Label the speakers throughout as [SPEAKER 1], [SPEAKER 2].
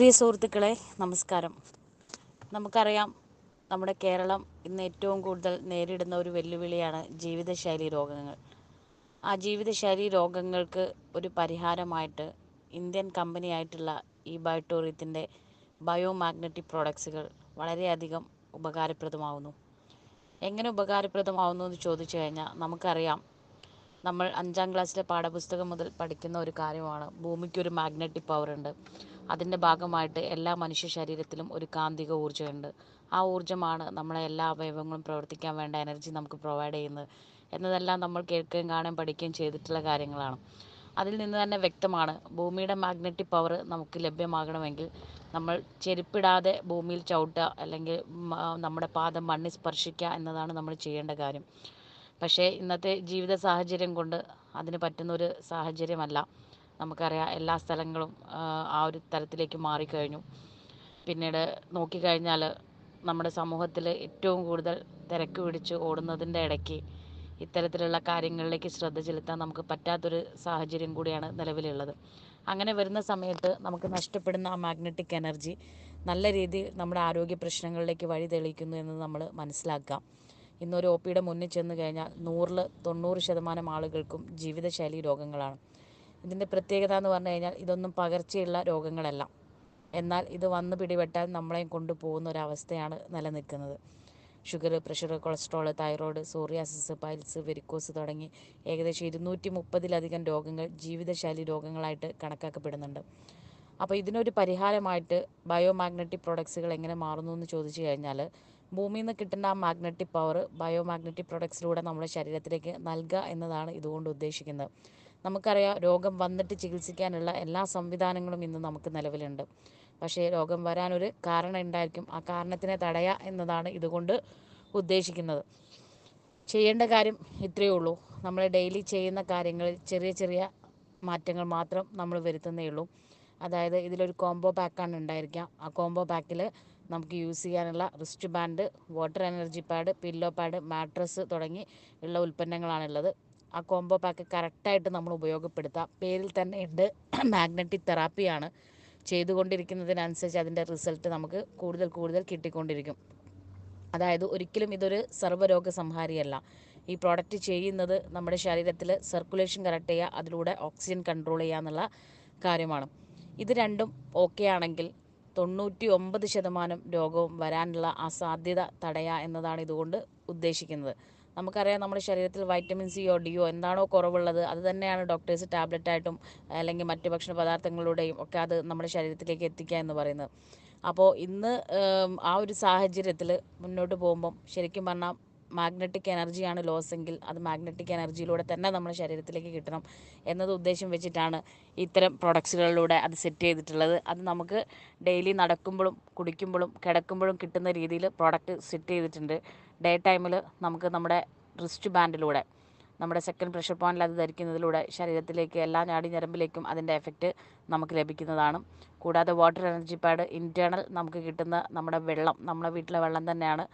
[SPEAKER 1] പ്രിയ സുഹൃത്തുക്കളെ നമസ്കാരം. നമുക്കറിയാം നമ്മുടെ കേരളം ഇന്ന് ഏറ്റവും കൂടുതൽ നേരിടുന്ന ഒരു വെല്ലുവിളിയാണ് ജീവിതശൈലി രോഗങ്ങൾ. ആ ജീവിതശൈലി രോഗങ്ങൾക്ക് ഒരു പരിഹാരമായിട്ട് ഇന്ത്യൻ കമ്പനിയായിട്ടുള്ള ഈ ബയോട്ടോറിയത്തിന്റെ ബയോ മാഗ്നറ്റിക് പ്രോഡക്ട്സുകൾ വളരെയധികം ഉപകാരപ്രദമാവുന്നു. എങ്ങനെ ഉപകാരപ്രദമാവുന്നു എന്ന് ചോദിച്ചു കഴിഞ്ഞാൽ നമുക്കറിയാം നമ്മൾ അഞ്ചാം ക്ലാസ്സിലെ പാഠപുസ്തകം മുതൽ പഠിക്കുന്ന ഒരു കാര്യമാണ് ഭൂമിക്കൊരു മാഗ്നറ്റിക് പവർ ഉണ്ട് അതിന്റെ ഭാഗമായിട്ട് എല്ലാ മനുഷ്യ ശരീരത്തിലും ഒരു കാന്തിക ഊർജമുണ്ട്. ആ ഊർജമാണ് നമ്മളെ എല്ലാ അവയവങ്ങളും പ്രവർത്തിക്കാൻ വേണ്ട എനർജി നമുക്ക് പ്രൊവൈഡ് ചെയ്യുന്നത്. എന്നതെല്ലാം നമ്മൾ കേൾക്കുകയും കാണുകയും പഠിക്കുകയും ചെയ്തിട്ടുള്ള കാര്യങ്ങളാണ്. അതിൽ നിന്ന് തന്നെ വ്യക്തമാണ് ഭൂമിയുടെ മാഗ്നറ്റിക് പവർ നമുക്ക് ലഭ്യമാകണമെങ്കിൽ നമ്മൾ ചെരുപ്പിടാതെ ഭൂമിയിൽ ചവിട്ടുക അല്ലെങ്കിൽ നമ്മുടെ പാദം മണ്ണിൽ സ്പർശിക്കുക എന്നതാണ് നമ്മൾ ചെയ്യേണ്ട കാര്യം. പക്ഷേ ഇന്നത്തെ ജീവിത സാഹചര്യം കൊണ്ട് അതിന് പറ്റുന്നൊരു സാഹചര്യമല്ല. നമുക്കറിയാം എല്ലാ സ്ഥലങ്ങളും ആ, ഒരു തരത്തിലേക്ക് മാറിക്കഴിഞ്ഞു. പിന്നീട് നോക്കിക്കഴിഞ്ഞാൽ നമ്മുടെ സമൂഹത്തിൽ ഏറ്റവും കൂടുതൽ തിരക്ക് പിടിച്ച് ഓടുന്നതിന്റെ ഇടയ്ക്ക് ഇത്തരത്തിലുള്ള കാര്യങ്ങളിലേക്ക് ശ്രദ്ധ ചെലുത്താൻ നമുക്ക് പറ്റാത്തൊരു സാഹചര്യം കൂടിയാണ് നിലവിലുള്ളത്. അങ്ങനെ വരുന്ന സമയത്ത് നമുക്ക് നഷ്ടപ്പെടുന്ന ആ മാഗ്നറ്റിക് എനർജി നല്ല രീതിയിൽ നമ്മുടെ ആരോഗ്യ പ്രശ്നങ്ങളിലേക്ക് വഴി തെളിയിക്കുന്നു എന്ന് നമ്മൾ മനസ്സിലാക്കാം. ഇന്നൊരു ഒ പിയുടെ മുന്നിൽ ചെന്ന് കഴിഞ്ഞാൽ നൂറിൽ തൊണ്ണൂറ് ശതമാനം ആളുകൾക്കും ജീവിതശൈലി രോഗങ്ങളാണ്. ഇതിന്റെ പ്രത്യേകത എന്ന് പറഞ്ഞു കഴിഞ്ഞാൽ ഇതൊന്നും പകർച്ചയുള്ള രോഗങ്ങളല്ല. എന്നാൽ ഇത് വന്ന് പിടിപെട്ടാൽ നമ്മളെയും കൊണ്ടുപോകുന്ന ഒരവസ്ഥയാണ് നിലനിൽക്കുന്നത്. Sugar pressure cholesterol thyroid psoriasis piles varicose തുടങ്ങി ഏകദേശം ഇരുന്നൂറ്റി മുപ്പതിലധികം രോഗങ്ങൾ ജീവിതശൈലി രോഗങ്ങളായിട്ട് കണക്കാക്കപ്പെടുന്നുണ്ട്. അപ്പോൾ ഇതിനൊരു പരിഹാരമായിട്ട് ബയോ മാഗ്നറ്റിക് പ്രോഡക്ട്സുകൾ എങ്ങനെ മാറുന്നു എന്ന് ചോദിച്ചു കഴിഞ്ഞാൽ ഭൂമിയിൽ നിന്ന് കിട്ടുന്ന ആ മാഗ്നറ്റിക് പവർ ബയോ മാഗ്നറ്റിക് പ്രോഡക്ട്സിലൂടെ നമ്മുടെ ശരീരത്തിലേക്ക് നൽകുക എന്നതാണ് ഇതുകൊണ്ട് ഉദ്ദേശിക്കുന്നത്. നമുക്കറിയാം രോഗം വന്നിട്ട് ചികിത്സിക്കാനുള്ള എല്ലാ സംവിധാനങ്ങളും ഇന്ന് നമുക്ക് നിലവിലുണ്ട്. പക്ഷേ രോഗം വരാനൊരു കാരണം ഉണ്ടായിരിക്കും ആ കാരണത്തിനെ തടയുക എന്നതാണ് ഇതുകൊണ്ട് ഉദ്ദേശിക്കുന്നത്. ചെയ്യേണ്ട കാര്യം ഇത്രയേ ഉള്ളൂ. നമ്മൾ ഡെയിലി ചെയ്യുന്ന കാര്യങ്ങളിൽ ചെറിയ ചെറിയ മാറ്റങ്ങൾ മാത്രം നമ്മൾ വരുത്തുന്നേ ഉള്ളൂ. അതായത് ഇതിലൊരു കോംബോ പാക്കാണ് ഉണ്ടായിരിക്കുക ആ കോംബോ പാക്കിൽ നമുക്ക് യൂസ് ചെയ്യാനുള്ള wrist band water energy pad pillow pad mattress തുടങ്ങി ഉള്ള ഉൽപ്പന്നങ്ങളാണുള്ളത് ആ കോംബോ പാക്ക് കറക്റ്റായിട്ട് നമ്മൾ ഉപയോഗപ്പെടുത്തുക പേരിൽ തന്നെ ഉണ്ട്. മാഗ്നറ്റിക് തെറാപ്പിയാണ് ചെയ്തുകൊണ്ടിരിക്കുന്നതിനനുസരിച്ച് അതിന്റെ റിസൾട്ട് നമുക്ക് കൂടുതൽ കൂടുതൽ കിട്ടിക്കൊണ്ടിരിക്കും. അതായത് ഒരിക്കലും ഇതൊരു സർവരോഗ സംഹാരിയല്ല ഈ പ്രോഡക്റ്റ് ചെയ്യുന്നത് നമ്മുടെ ശരീരത്തിൽ സർക്കുലേഷൻ കറക്റ്റ് ചെയ്യുക അതിലൂടെ ഓക്സിജൻ കൺട്രോൾ ചെയ്യുക എന്നുള്ള കാര്യമാണ്. ഇത് രണ്ടും ഓക്കെ ആണെങ്കിൽ തൊണ്ണൂറ്റി ഒമ്പത് ശതമാനം രോഗവും വരാനുള്ള അസാധ്യത സാധ്യത തടയുക എന്നതാണ് ഇതുകൊണ്ട് ഉദ്ദേശിക്കുന്നത്. നമുക്കറിയാം നമ്മുടെ ശരീരത്തിൽ വൈറ്റമിൻ സിയോ ഡിയോ എന്താണോ കുറവുള്ളത് അത് തന്നെയാണ് ഡോക്ടേഴ്സ് ടാബ്ലറ്റായിട്ടും അല്ലെങ്കിൽ മറ്റ് ഭക്ഷണ പദാർത്ഥങ്ങളിലൂടെയും ഒക്കെ അത് നമ്മുടെ ശരീരത്തിലേക്ക് എത്തിക്കുക എന്ന് പറയുന്നത്. അപ്പോൾ ഇന്ന് ആ ഒരു സാഹചര്യത്തിൽ മുന്നോട്ട് പോകുമ്പം ശരിക്കും പറഞ്ഞാൽ മാഗ്നറ്റിക് എനർജിയാണ് ലോസ് എങ്കിൽ അത് മാഗ്നറ്റിക് എനർജിയിലൂടെ തന്നെ നമ്മുടെ ശരീരത്തിലേക്ക് കിട്ടണം എന്നത് ഉദ്ദേശം വെച്ചിട്ടാണ് ഇത്തരം പ്രൊഡക്ട്സുകളിലൂടെ അത് സെറ്റ് ചെയ്തിട്ടുള്ളത്. അത് നമുക്ക് ഡെയിലി നടക്കുമ്പോഴും കുടിക്കുമ്പോഴും കിടക്കുമ്പോഴും കിട്ടുന്ന രീതിയിൽ പ്രോഡക്റ്റ് സെറ്റ് ചെയ്തിട്ടുണ്ട്. ഡേ ടൈമിൽ നമുക്ക് നമ്മുടെ റിസ്റ്റ് ബാൻഡിലൂടെ നമ്മുടെ സെക്കൻഡ് പ്രഷർ പോയിന്റിൽ അത് ധരിക്കുന്നതിലൂടെ ശരീരത്തിലേക്ക് എല്ലാ ഞരമ്പിലേക്കും അതിന്റെ എഫക്റ്റ് നമുക്ക് ലഭിക്കുന്നതാണ്. കൂടാതെ വാട്ടർ എനർജി പാഡ് ഇന്റേർണൽ നമുക്ക് കിട്ടുന്ന നമ്മുടെ വെള്ളം നമ്മുടെ വീട്ടിലെ വെള്ളം തന്നെയാണ്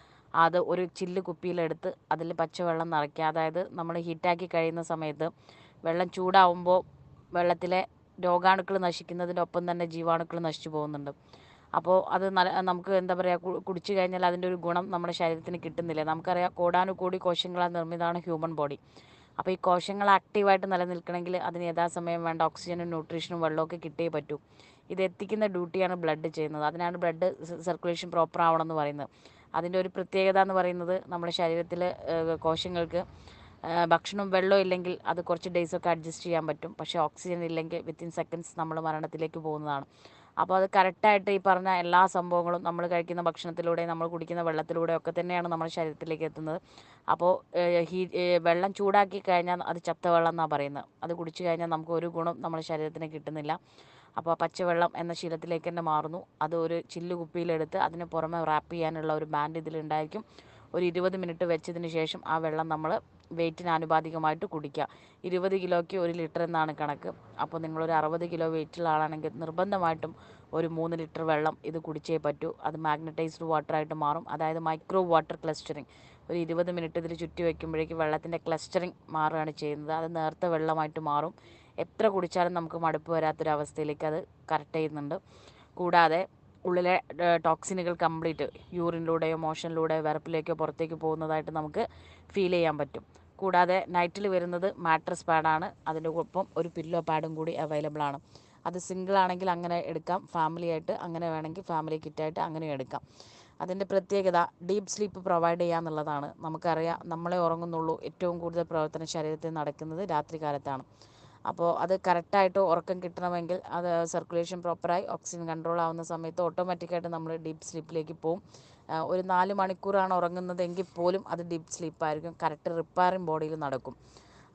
[SPEAKER 1] അത് ഒരു ചില്ല് കുപ്പിയിലെടുത്ത് അതിൽ പച്ചവെള്ളം നിറയ്ക്കുക. അതായത് നമ്മൾ ഹീറ്റാക്കി കഴിയുന്ന സമയത്ത് വെള്ളം ചൂടാവുമ്പോൾ വെള്ളത്തിലെ രോഗാണുക്കൾ നശിക്കുന്നതിനൊപ്പം തന്നെ ജീവാണുക്കൾ നശിച്ചു പോകുന്നുണ്ട്. അപ്പോൾ അത് നമുക്ക് എന്താ പറയുക കുടിച്ചു കഴിഞ്ഞാൽ അതിന്റെ ഒരു ഗുണം നമ്മുടെ ശരീരത്തിന് കിട്ടുന്നില്ല. നമുക്കറിയാം കോടാനുകോടി കോശങ്ങളാൽ നിർമ്മിതമാണ് ഹ്യൂമൻ ബോഡി. അപ്പോൾ ഈ കോശങ്ങൾ ആക്റ്റീവായിട്ട് നിലനിൽക്കണമെങ്കിൽ അതിന് യഥാസമയം വേണ്ട ഓക്സിജനും ന്യൂട്രീഷനും വെള്ളമൊക്കെ കിട്ടിയേ പറ്റൂ. ഇത് എത്തിക്കുന്ന ഡ്യൂട്ടിയാണ് ബ്ലഡ് ചെയ്യുന്നത്. അതിനാണ് ബ്ലഡ് സർക്കുലേഷൻ പ്രോപ്പർ ആവണമെന്ന് പറയുന്നത്. അതിന്റെ ഒരു പ്രത്യേകത എന്ന് പറയുന്നത് നമ്മുടെ ശരീരത്തിൽ കോശങ്ങൾക്ക് ഭക്ഷണം ഭക്ഷണവും വെള്ളവും ഇല്ലെങ്കിൽ അത് കുറച്ച് ഡേയ്സൊക്കെ അഡ്ജസ്റ്റ് ചെയ്യാൻ പറ്റും. പക്ഷേ ഓക്സിജൻ ഇല്ലെങ്കിൽ വിത്തിൻ സെക്കൻഡ്സ് നമ്മൾ മരണത്തിലേക്ക് പോകുന്നതാണ്. അപ്പോൾ അത് കറക്റ്റായിട്ട് ഈ പറഞ്ഞ എല്ലാ സംഭവങ്ങളും നമ്മൾ കഴിക്കുന്ന ഭക്ഷണത്തിലൂടെ നമ്മൾ കുടിക്കുന്ന വെള്ളത്തിലൂടെ ഒക്കെ തന്നെയാണ് നമ്മുടെ ശരീരത്തിലേക്ക് എത്തുന്നത്. അപ്പോൾ ഹീ വെള്ളം ചൂടാക്കി കഴിഞ്ഞാൽ അത് ചത്ത വെള്ളം എന്നാണ് പറയുന്നത്. അത് കുടിച്ചു കഴിഞ്ഞാൽ നമുക്ക് ഒരു ഗുണം നമ്മുടെ ശരീരത്തിന് കിട്ടുന്നില്ല. അപ്പോൾ പച്ചവെള്ളം എന്ന ശീലത്തിലേക്ക് തന്നെ മാറുന്നു. അത് ഒരു ചില്ല് കുപ്പിയിലെടുത്ത് അതിന് പുറമെ റാപ്പ് ചെയ്യാനുള്ള ഒരു ബാൻഡ് ഇതിലുണ്ടായിരിക്കും. ഒരു ഇരുപത് മിനിറ്റ് വെച്ചതിന് ശേഷം ആ വെള്ളം നമ്മൾ വെയിറ്റിന് ആനുപാതികമായിട്ട് കുടിക്കുക. ഇരുപത് കിലോയ്ക്ക് ഒരു ലിറ്റർ എന്നാണ് കണക്ക്. അപ്പോൾ നിങ്ങളൊരു അറുപത് കിലോ വെയിറ്റുള്ള ആളാണെങ്കിൽ നിർബന്ധമായിട്ടും ഒരു മൂന്ന് ലിറ്റർ വെള്ളം ഇത് കുടിച്ചേ പറ്റൂ. അത് മാഗ്നറ്റൈസ്ഡ് വാട്ടറായിട്ട് മാറും. അതായത് മൈക്രോ വാട്ടർ ക്ലസ്റ്ററിങ് ഒരു ഇരുപത് മിനിറ്റ് ഇതിൽ ചുറ്റി വയ്ക്കുമ്പോഴേക്ക് വെള്ളത്തിന്റെ ക്ലസ്റ്ററിങ് മാറുകയാണ് ചെയ്യുന്നത്. അത് നേർത്ത വെള്ളമായിട്ട് മാറും. എത്ര കുടിച്ചാലും നമുക്ക് മടുപ്പ് വരാത്തൊരവസ്ഥയിലേക്ക് അത് കറക്റ്റ് ചെയ്യുന്നുണ്ട്. കൂടാതെ ഉള്ളിലെ ടോക്സിനുകൾ കംപ്ലീറ്റ് യൂറിനിലൂടെയോ മോഷനിലൂടെയോ വിറപ്പിലേക്കോ പുറത്തേക്ക് പോകുന്നതായിട്ട് നമുക്ക് ഫീൽ ചെയ്യാൻ പറ്റും. കൂടാതെ നൈറ്റിൽ വരുന്നത് മാട്രസ് പാഡാണ് അതിന്റെ ഒപ്പം ഒരു പില്ലോ പാഡും കൂടി അവൈലബിൾ ആണ്. അത് സിംഗിൾ ആണെങ്കിൽ അങ്ങനെ എടുക്കാം. ഫാമിലി ആയിട്ട് അങ്ങനെ വേണമെങ്കിൽ ഫാമിലി കിറ്റായിട്ട് അങ്ങനെ എടുക്കാം. അതിന്റെ പ്രത്യേകത ഡീപ്പ് സ്ലീപ്പ് പ്രൊവൈഡ് ചെയ്യുക എന്നുള്ളതാണ്. നമുക്കറിയാം നമ്മളെ ഉറങ്ങുന്നുള്ളൂ. ഏറ്റവും കൂടുതൽ പ്രവർത്തന ശരീരത്തിൽ നടക്കുന്നത് രാത്രി കാലത്താണ് അപ്പോൾ അത് കറക്റ്റായിട്ട് ഉറക്കം കിട്ടണമെങ്കിൽ അത് സർക്കുലേഷൻ പ്രോപ്പറായി ഓക്സിജൻ കൺട്രോൾ ആവുന്ന സമയത്ത് ഓട്ടോമാറ്റിക്കായിട്ട് നമ്മൾ ഡീപ്പ് സ്ലീപ്പിലേക്ക് പോകും ഒരു നാല് മണിക്കൂറാണ് ഉറങ്ങുന്നതെങ്കിൽ പോലും അത് ഡീപ്പ് സ്ലീപ്പായിരിക്കും. കറക്റ്റ് റിപ്പയറിങ് ബോഡിയിൽ നടക്കും.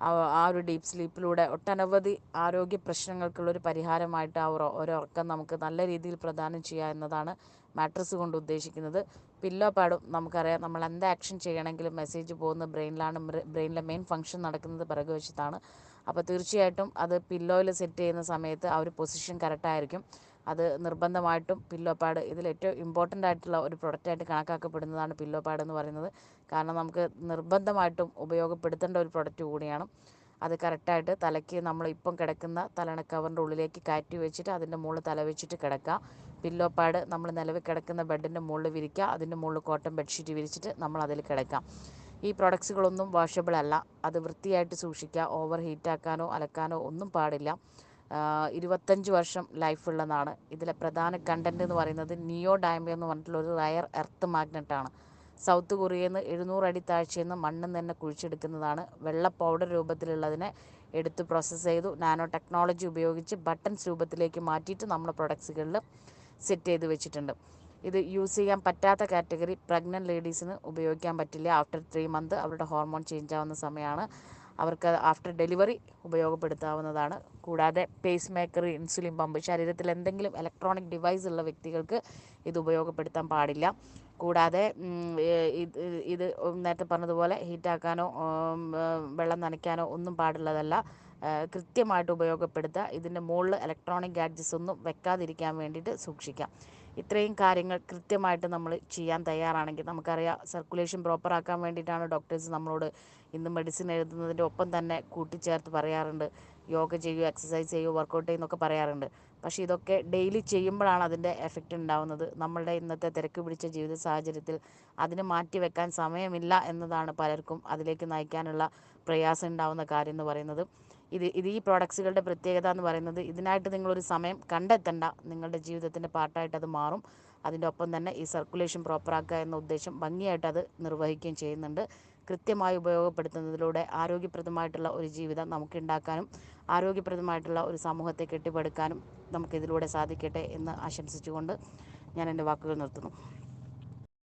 [SPEAKER 1] ആ- ഒരു ഡീപ്പ് സ്ലീപ്പിലൂടെ ഒട്ടനവധി ആരോഗ്യ പ്രശ്നങ്ങൾക്കുള്ളൊരു പരിഹാരമായിട്ട് ആ ഒരു ഉറക്കം നമുക്ക് നല്ല രീതിയിൽ പ്രദാനം ചെയ്യുക എന്നതാണ് മാട്രസ് കൊണ്ട് ഉദ്ദേശിക്കുന്നത്. പില്ലോ പാഡും നമുക്കറിയാം. നമ്മൾ എന്ത് ആക്ഷൻ ചെയ്യണമെങ്കിലും മെസ്സേജ് പോകുന്ന ബ്രെയിനിലാണ് ബ്രെയിനിലെ മെയിൻ ഫംഗ്ഷൻ നടക്കുന്നത് പിറകുവശത്താണ്. അപ്പോൾ തീർച്ചയായിട്ടും അത് പില്ലോയിൽ സെറ്റ് ചെയ്യുന്ന സമയത്ത് ആ ഒരു പൊസിഷൻ കറക്റ്റായിരിക്കും അത് നിർബന്ധമായിട്ടും പില്ലോ പാഡ് ഇതിൽ ഏറ്റവും ഇമ്പോർട്ടന്റ് ആയിട്ടുള്ള ഒരു പ്രൊഡക്റ്റായിട്ട് കണക്കാക്കപ്പെടുന്നതാണ് പില്ലോ പാഡ് എന്ന് പറയുന്നത്. കാരണം നമുക്ക് നിർബന്ധമായിട്ടും ഉപയോഗപ്പെടുത്തേണ്ട ഒരു പ്രൊഡക്റ്റ് കൂടിയാണ്. അത് കറക്റ്റായിട്ട് തലയ്ക്ക് നമ്മൾ ഇപ്പം കിടക്കുന്ന തലണ കവറിന്റെ ഉള്ളിലേക്ക് കയറ്റി വെച്ചിട്ട് അതിന്റെ മുകളിൽ തല വെച്ചിട്ട് കിടക്കുക. പില്ലോ പാഡ് നമ്മൾ നിലവിൽ കിടക്കുന്ന ബെഡിന്റെ മുകളിൽ വിരിക്കുക. അതിന്റെ മുകളിൽ കോട്ടൺ ബെഡ്ഷീറ്റ് വിരിച്ചിട്ട് നമ്മൾ അതിൽ കിടക്കാം ഈ പ്രൊഡക്ട്സുകളൊന്നും വാഷബിൾ അല്ല അത് വൃത്തിയായിട്ട് സൂക്ഷിക്കുക ഓവർ ഹീറ്റാക്കാനോ അലക്കാനോ ഒന്നും പാടില്ല. ഇരുപത്തഞ്ച് വർഷം ലൈഫ് ഉള്ളതാണ്. ഇതിലെ പ്രധാന കണ്ടന്റ് എന്ന് പറയുന്നത് നിയോ ഡയമണ്ട് എന്ന് പറഞ്ഞിട്ടുള്ള ഒരു റയർ എർത്ത് മാഗ്നറ്റാണ് സൗത്ത് കൊറിയയിൽ നിന്ന് എഴുന്നൂറ് അടി താഴ്ചയിൽ നിന്ന് മണ്ണിൽ തന്നെ കുഴിച്ചെടുക്കുന്നതാണ്. വെള്ള പൗഡർ രൂപത്തിലുള്ളതിനെ എടുത്ത് പ്രോസസ്സ് ചെയ്തു. നാനോ ടെക്നോളജി ഉപയോഗിച്ച് ബട്ടൺസ് രൂപത്തിലേക്ക് മാറ്റിയിട്ട് നമ്മുടെ പ്രൊഡക്ട്സുകളിൽ സെറ്റ് ചെയ്ത് വെച്ചിട്ടുണ്ട്. ഇത് യൂസ് ചെയ്യാൻ പറ്റാത്ത കാറ്റഗറി പ്രഗ്നന്റ് ലേഡീസിന് ഉപയോഗിക്കാൻ പറ്റില്ല. ആഫ്റ്റർ ത്രീ മന്ത് അവരുടെ ഹോർമോൺ ചേഞ്ച് ആവുന്ന സമയമാണ് അവർക്ക് ആഫ്റ്റർ ഡെലിവറി ഉപയോഗപ്പെടുത്താവുന്നതാണ്. കൂടാതെ പേസ് മേക്കർ ഇൻസുലിൻ പമ്പ് ശരീരത്തിൽ എന്തെങ്കിലും ഇലക്ട്രോണിക് ഡിവൈസ് ഉള്ള വ്യക്തികൾക്ക് ഇത് ഉപയോഗപ്പെടുത്താൻ പാടില്ല. കൂടാതെ ഇത് ഇത് നേരത്തെ പറഞ്ഞതുപോലെ ഹീറ്റാക്കാനോ വെള്ളം നനയ്ക്കാനോ ഒന്നും പാടുള്ളതല്ല. കൃത്യമായിട്ട് ഉപയോഗപ്പെടുത്തുക. ഇതിന്റെ മുകളിൽ ഇലക്ട്രോണിക് ഗാഡ്ജറ്റ്സ് ഒന്നും വെക്കാതിരിക്കാൻ വേണ്ടിയിട്ട് സൂക്ഷിക്കാം. ഇത്രയും കാര്യങ്ങൾ കൃത്യമായിട്ട് നമ്മൾ ചെയ്യാൻ തയ്യാറാണെങ്കിൽ നമുക്കറിയാം സർക്കുലേഷൻ പ്രോപ്പർ ആക്കാൻ വേണ്ടിയിട്ടാണ് ഡോക്ടേഴ്സ് നമ്മളോട് ഇന്ന് മെഡിസിൻ എഴുതുന്നതിന്റെ ഒപ്പം തന്നെ കൂട്ടിച്ചേർത്ത് പറയാറുണ്ട്. യോഗ ചെയ്യൂ എക്സസൈസ് ചെയ്യൂ വർക്കൗട്ട് ചെയ്യുന്നൊക്കെ പറയാറുണ്ട്. പക്ഷേ ഇതൊക്കെ ഡെയിലി ചെയ്യുമ്പോഴാണ് അതിന്റെ എഫക്റ്റ് ഉണ്ടാവുന്നത്. നമ്മളുടെ ഇന്നത്തെ തിരക്ക് പിടിച്ച ജീവിത സാഹചര്യത്തിൽ അതിന് മാറ്റി വെക്കാൻ സമയമില്ല എന്നതാണ് പലർക്കും അതിലേക്ക് നയിക്കാനുള്ള പ്രയാസം ഉണ്ടാവുന്ന കാര്യം എന്ന് പറയുന്നത്. ഇത് ഇത് ഈ പ്രോഡക്ട്സുകളുടെ പ്രത്യേകത എന്ന് പറയുന്നത് ഇതിനായിട്ട് നിങ്ങളൊരു സമയം കണ്ടെത്തണ്ട നിങ്ങളുടെ ജീവിതത്തിന്റെ പാർട്ടായിട്ട് അത് മാറും. അതിന്റെ ഒപ്പം തന്നെ ഈ സർക്കുലേഷൻ പ്രോപ്പറാക്കുക എന്ന ഉദ്ദേശം ഭംഗിയായിട്ട് അത് നിർവഹിക്കുകയും ചെയ്യുന്നുണ്ട്. കൃത്യമായി ഉപയോഗപ്പെടുത്തുന്നതിലൂടെ ആരോഗ്യപ്രദമായിട്ടുള്ള ഒരു ജീവിതം നമുക്കുണ്ടാക്കാനും ആരോഗ്യപ്രദമായിട്ടുള്ള ഒരു സമൂഹത്തെ കെട്ടിപ്പടുക്കാനും നമുക്കിതിലൂടെ സാധിക്കട്ടെ എന്ന് ആശംസിച്ചുകൊണ്ട് ഞാൻ എന്റെ വാക്കുകൾ നിർത്തുന്നു.